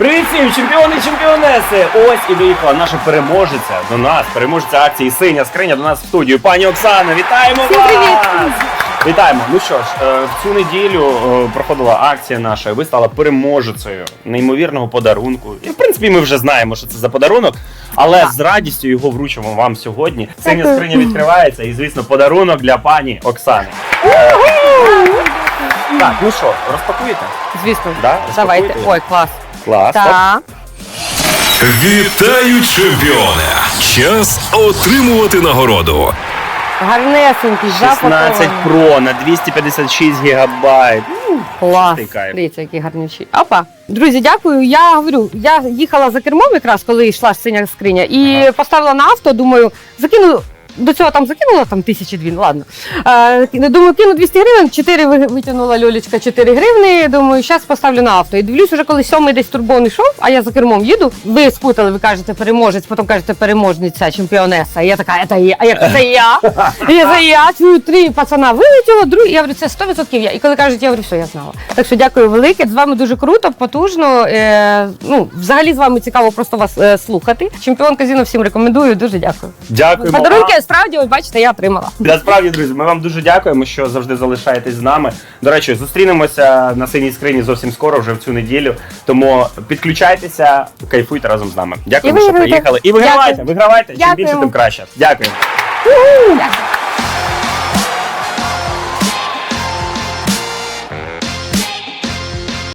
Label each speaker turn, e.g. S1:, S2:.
S1: всім, чемпіони і чемпіонеси! Ось і доїхала наша переможеця до нас, переможеця акції Синя скриня до нас в студію. Пані Оксана, вітаємо
S2: Всім
S1: вас!
S2: привіт!
S1: Вітаємо! Ну що ж, е, в цю неділю е, проходила акція наша. Ви стала переможецею неймовірного подарунку. І в принципі, ми вже знаємо, що це за подарунок, але з радістю його вручимо вам сьогодні. Синя
S2: Дякую.
S1: скриня відкривається, і звісно, подарунок для пані Оксани. Так, ну що, розпакуєте?
S2: Звісно,
S1: Да?
S2: давайте.
S1: Розпакуйте.
S2: Ой, клас.
S1: Клас.
S2: Так.
S3: Вітаю, чемпіоне! Час отримувати нагороду.
S2: Гарнесенький,
S1: 16
S2: запакований.
S1: Pro на 256 гігабайт.
S2: Клас.
S1: Чистий кайф.
S2: Дивіться, які гарнючі. Опа. Друзі, дякую. Я говорю, я їхала за кермом якраз, коли йшла синя скриня, і
S1: Ага.
S2: поставила на авто, думаю, закину. До цього там закинула там тисячі дві, ну ладно. Е, думаю, кину 200 гривень, 4 витягнула Льолічка, 4 гривни. Думаю, зараз поставлю на авто. І дивлюсь, уже коли сьомий десь турбон йшов, а я за кермом їду. Ви спутали, ви кажете переможець, потім кажете переможниця, чемпіонеса. І я така, це я, а як це я? І я це я, чую, три пацана вилетіло, другий. Я говорю, це 100% я. І коли кажуть, я говорю, все, я знала. Так що дякую велике. З вами дуже круто, потужно. Е, ну, взагалі з вами цікаво просто вас е, слухати. Чемпіон казіно всім рекомендую. Дуже дякую.
S1: Дякуємо.
S2: Подарунки
S1: вам.
S2: справді, ось бачите, я отримала.
S1: Насправді, друзі, ми вам дуже дякуємо, що завжди залишаєтесь з нами. До речі, зустрінемося на синій скрині зовсім скоро, вже в цю неділю. Тому підключайтеся, кайфуйте разом з нами. Дякуємо,
S2: І
S1: що приїхали. І вигравайте,
S2: Дякую.
S1: вигравайте. Чим більше, тим краще. Дякую.
S2: Дякую.